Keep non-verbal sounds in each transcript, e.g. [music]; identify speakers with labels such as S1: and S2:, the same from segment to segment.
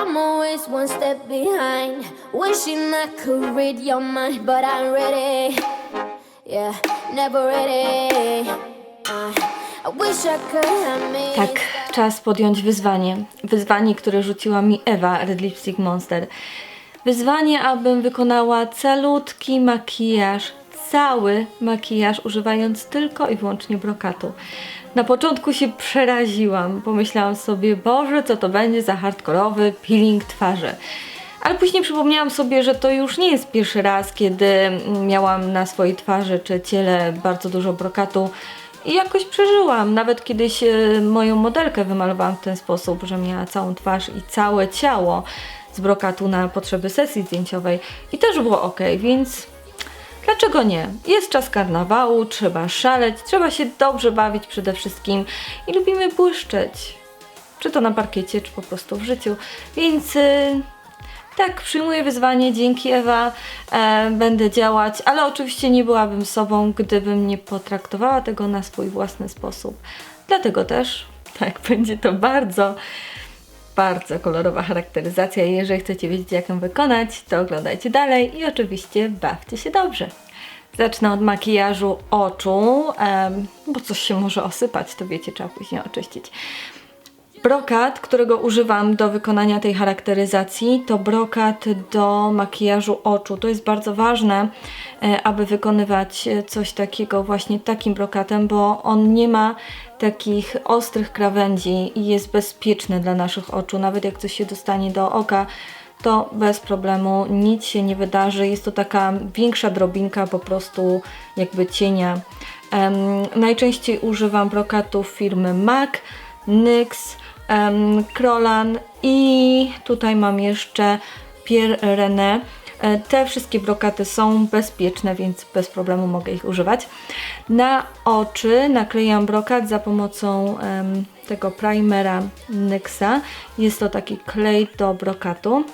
S1: I'm always one step behind. Wishing I could read your mind, but I'm ready. Yeah, never ready. I wish I could have
S2: Tak, czas podjąć wyzwanie. Wyzwanie, które rzuciła mi Ewa, Red Lipstick Monster. Wyzwanie, abym wykonała calutki makijaż, cały makijaż, używając tylko i wyłącznie brokatu. Na początku się przeraziłam, pomyślałam sobie, Boże, co to będzie za hardkorowy peeling twarzy. Ale później przypomniałam sobie, że to już nie jest pierwszy raz, kiedy miałam na swojej twarzy czy ciele bardzo dużo brokatu i jakoś przeżyłam. Nawet kiedyś e, moją modelkę wymalowałam w ten sposób, że miała całą twarz i całe ciało z brokatu na potrzeby sesji zdjęciowej i też było ok, więc dlaczego nie? Jest czas karnawału, trzeba szaleć, trzeba się dobrze bawić przede wszystkim i lubimy błyszczeć. Czy to na parkiecie, czy po prostu w życiu. Więc y, tak, przyjmuję wyzwanie, dzięki Ewa, e, będę działać, ale oczywiście nie byłabym sobą, gdybym nie potraktowała tego na swój własny sposób. Dlatego też, tak, [laughs] będzie to bardzo, bardzo kolorowa charakteryzacja. Jeżeli chcecie wiedzieć, jak ją wykonać, to oglądajcie dalej i oczywiście bawcie się dobrze. Zacznę od makijażu oczu, bo coś się może osypać, to wiecie, trzeba później oczyścić. Brokat, którego używam do wykonania tej charakteryzacji, to brokat do makijażu oczu. To jest bardzo ważne, e, aby wykonywać e, coś takiego właśnie takim brokatem, bo on nie ma takich ostrych krawędzi i jest bezpieczny dla naszych oczu. Nawet jak coś się dostanie do oka, to bez problemu nic się nie wydarzy. Jest to taka większa drobinka po prostu jakby cienia. Em, najczęściej używam brokatów firmy MAC, NYX, em, Krolan i tutaj mam jeszcze Pierre René. E, Te wszystkie brokaty są bezpieczne, więc bez problemu mogę ich używać. Na oczy naklejam brokat za pomocą em, tego primera NYXa. Jest to taki klej do brokatu.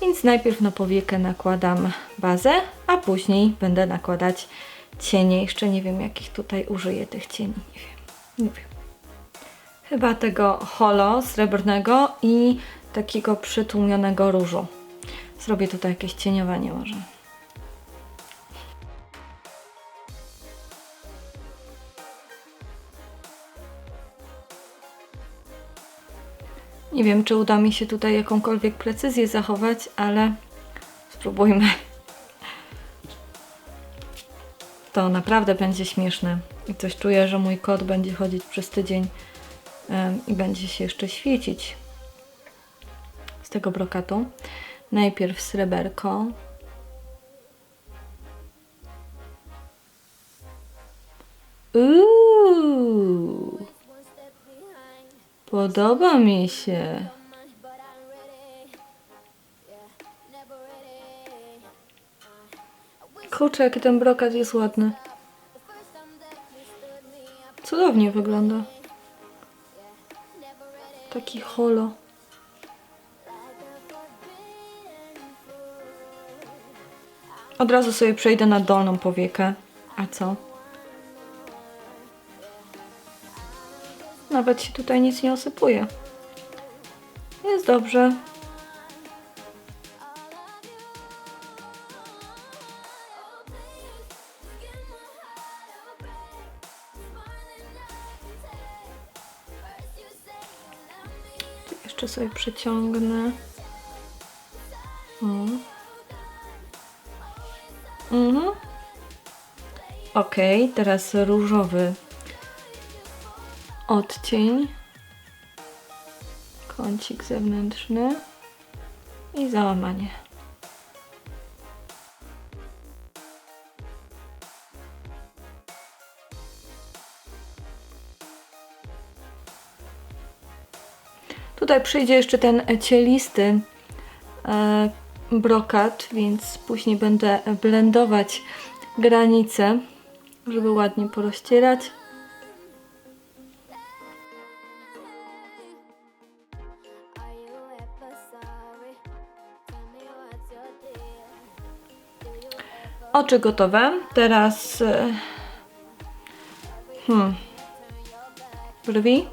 S2: Więc najpierw na powiekę nakładam bazę, a później będę nakładać cienie. Jeszcze nie wiem, jakich tutaj użyję tych cieni. Nie wiem. Nie wiem. Chyba tego holo srebrnego i takiego przytłumionego różu. Zrobię tutaj jakieś cieniowanie może. Nie wiem, czy uda mi się tutaj jakąkolwiek precyzję zachować, ale spróbujmy. To naprawdę będzie śmieszne. I coś czuję, że mój kot będzie chodzić przez tydzień i będzie się jeszcze świecić z tego brokatu. Najpierw sreberko. Uuu, podoba mi się. Kurczę, jaki ten brokat jest ładny. Cudownie wygląda. Taki holo. Od razu sobie przejdę na dolną powiekę. A co? Nawet się tutaj nic nie osypuje. Jest dobrze. Jeszcze sobie przeciągnę. Ok, teraz różowy odcień. Kącik zewnętrzny i załamanie. Tutaj przyjdzie jeszcze ten cielisty e, brokat, więc później będę blendować granice, żeby ładnie porozcierać. Oczy gotowe. Teraz. e, Hmm. Brwi?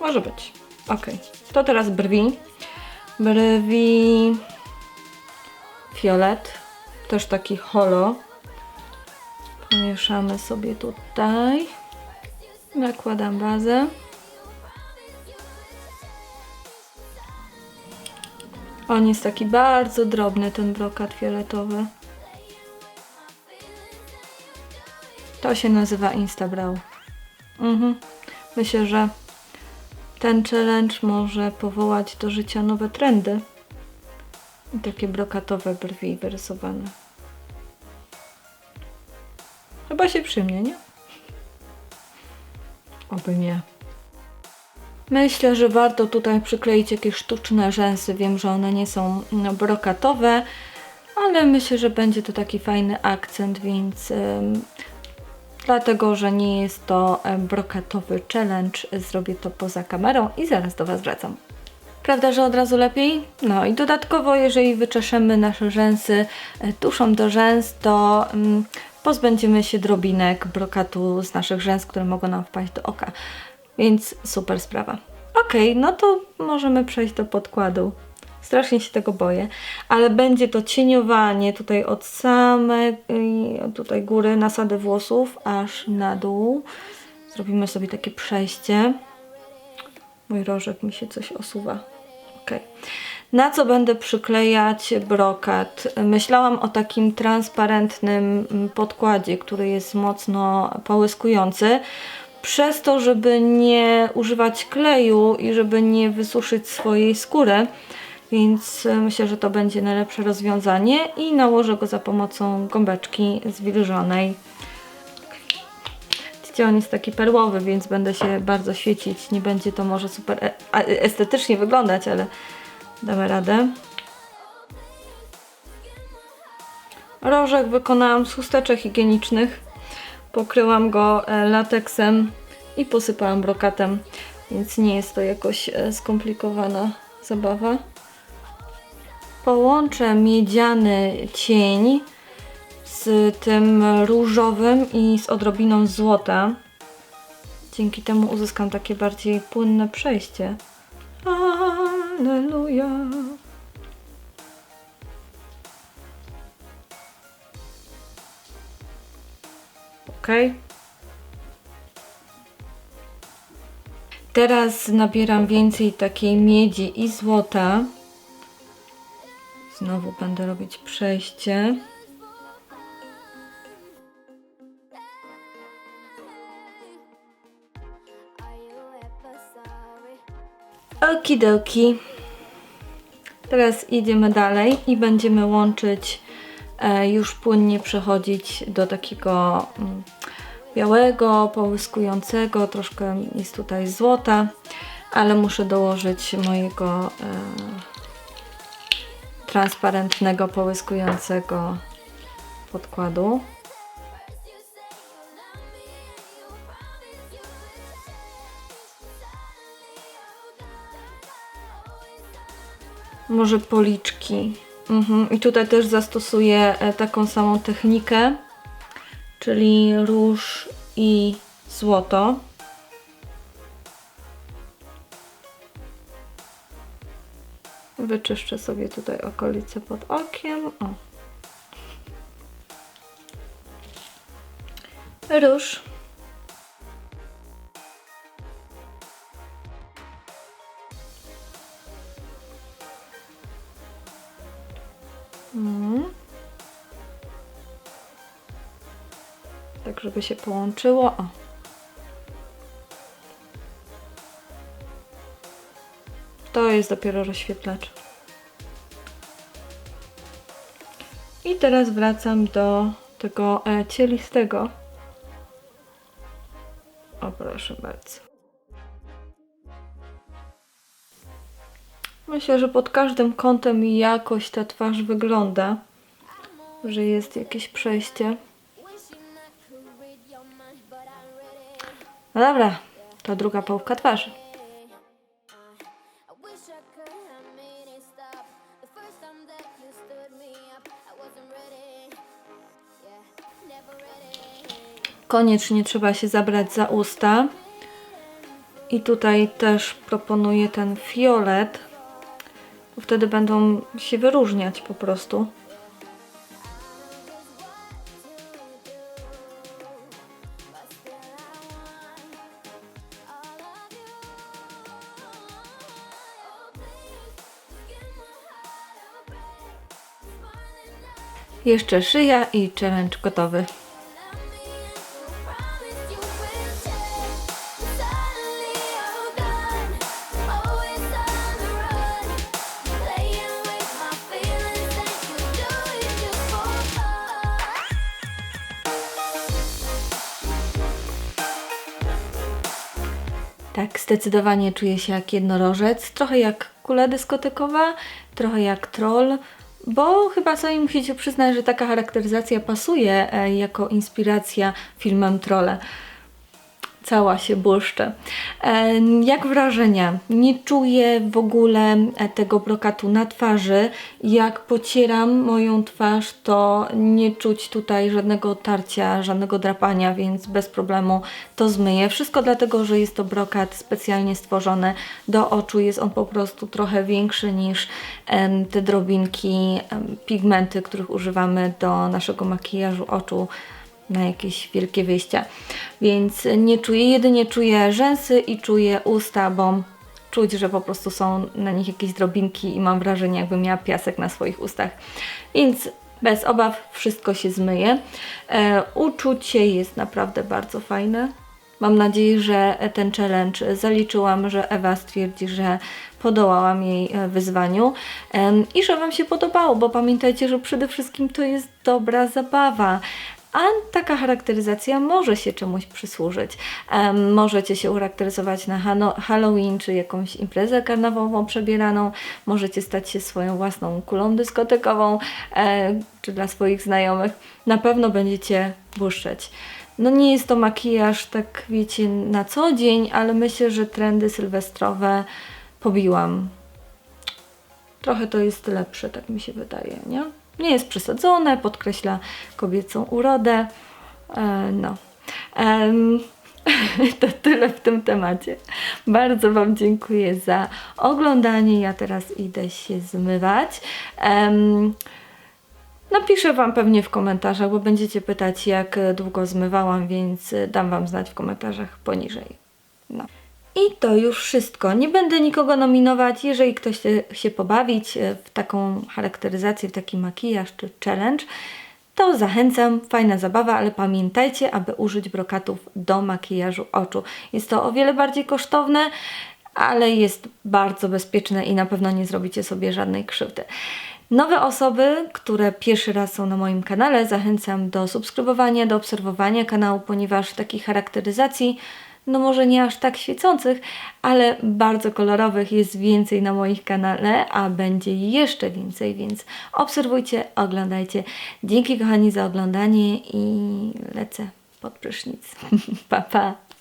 S2: Może być. Ok. To teraz brwi. brwi fiolet, też taki holo. Pomieszamy sobie tutaj. Nakładam bazę. On jest taki bardzo drobny, ten brokat fioletowy. To się nazywa Instabrow. Mhm. Myślę, że ten challenge może powołać do życia nowe trendy. I takie brokatowe brwi wyrysowane. Chyba się przyjmie, nie? Oby nie. Myślę, że warto tutaj przykleić jakieś sztuczne rzęsy. Wiem, że one nie są no, brokatowe, ale myślę, że będzie to taki fajny akcent, więc dlatego, że nie jest to brokatowy challenge, zrobię to poza kamerą i zaraz do Was wracam. Prawda, że od razu lepiej? No i dodatkowo, jeżeli wyczeszemy nasze rzęsy e, tuszą do rzęs, to mm, pozbędziemy się drobinek brokatu z naszych rzęs, które mogą nam wpaść do oka. Więc super sprawa. Okej, no to możemy przejść do podkładu. Strasznie się tego boję, ale będzie to cieniowanie tutaj od samej y, tutaj góry nasady włosów aż na dół. Zrobimy sobie takie przejście. Mój rożek mi się coś osuwa. Ok. Na co będę przyklejać brokat? Myślałam o takim transparentnym mm, podkładzie, który jest mocno połyskujący. Przez to, żeby nie używać kleju i żeby nie wysuszyć swojej skóry. Więc e, myślę, że to będzie najlepsze rozwiązanie i nałożę go za pomocą gąbeczki zwilżonej. Widzicie, on jest taki perłowy, więc będę się bardzo świecić. Nie będzie to może super e- estetycznie wyglądać, ale damy radę. Rożek wykonałam z chusteczek higienicznych. Pokryłam go e, lateksem i posypałam brokatem, więc nie jest to jakoś e, skomplikowana zabawa. Połączę miedziany cień z tym różowym i z odrobiną złota. Dzięki temu uzyskam takie bardziej płynne przejście. Alleluja. Teraz nabieram więcej takiej miedzi i złota. Znowu będę robić przejście. Okidoki. Teraz idziemy dalej i będziemy łączyć, e, już płynnie przechodzić do takiego mm, białego, połyskującego. Troszkę jest tutaj złota, ale muszę dołożyć mojego e, transparentnego, połyskującego podkładu. Może policzki. Mhm. I tutaj też zastosuję e, taką samą technikę, czyli róż i złoto. Wyczyszczę sobie tutaj okolice pod okiem. O. Róż. Żeby się połączyło. O. To jest dopiero rozświetlacz. I teraz wracam do tego e, cielistego. O, proszę bardzo. Myślę, że pod każdym kątem jakoś ta twarz wygląda, że jest jakieś przejście. No dobra, to druga połówka twarzy. Koniecznie trzeba się zabrać za usta. I tutaj też proponuję ten fiolet. wtedy będą się wyróżniać po prostu.
S1: Do it just for fun.
S2: Tak, zdecydowanie czuję się jak jednorożec, trochę jak kula dyskotekowa, trochę jak troll, bo chyba sami musicie przyznać, że taka charakteryzacja pasuje e, jako inspiracja filmem Trolle. Cała się błyszczę. E, Jak wrażenia? Nie czuję w ogóle e, tego brokatu na twarzy. Jak pocieram moją twarz, to nie czuć tutaj żadnego tarcia, żadnego drapania, więc bez problemu to zmyję. Wszystko dlatego, że jest to brokat specjalnie stworzony do oczu. Jest on po prostu trochę większy niż te drobinki, pigmenty, których używamy do naszego makijażu oczu na jakieś wielkie wyjścia. Więc nie czuję, jedynie czuję rzęsy i czuję usta, bo czuć, że po prostu są na nich jakieś drobinki i mam wrażenie, jakbym miała piasek na swoich ustach. Więc bez obaw wszystko się zmyje. E, uczucie jest naprawdę bardzo fajne. Mam nadzieję, że ten challenge zaliczyłam, że Ewa stwierdzi, że podołałam jej e, wyzwaniu i że Wam się podobało, bo pamiętajcie, że przede wszystkim to jest dobra zabawa. A taka charakteryzacja może się czemuś przysłużyć. Em, możecie się ucharakteryzować na Halloween czy jakąś imprezę karnawałową przebieraną. Możecie stać się swoją własną kulą dyskotekową e, czy dla swoich znajomych. Na pewno będziecie błyszczeć. No nie jest to makijaż, tak wiecie, na co dzień, ale myślę, że trendy sylwestrowe pobiłam. Trochę to jest lepsze, tak mi się wydaje, nie? Nie jest przesadzone, podkreśla kobiecą urodę. E, no. Em, [laughs] to tyle w tym temacie. Bardzo Wam dziękuję za oglądanie. Ja teraz idę się zmywać. Napiszę Wam pewnie w komentarzach, bo będziecie pytać, jak długo zmywałam, więc dam Wam znać w komentarzach poniżej. No. I to już wszystko. Nie będę nikogo nominować. Jeżeli ktoś chce się pobawić e, w taką charakteryzację, w taki makijaż czy challenge, to zachęcam. Fajna zabawa, ale pamiętajcie, aby użyć brokatów do makijażu oczu. Jest to o wiele bardziej kosztowne, ale jest bardzo bezpieczne i na pewno nie zrobicie sobie żadnej krzywdy. Nowe osoby, które pierwszy raz są na moim kanale, zachęcam do subskrybowania, do obserwowania kanału, ponieważ takich charakteryzacji, no może nie aż tak świecących, ale bardzo kolorowych jest więcej na moich kanale, a będzie jeszcze więcej, więc obserwujcie, oglądajcie. Dzięki kochani za oglądanie i lecę pod prysznic. [laughs] pa pa!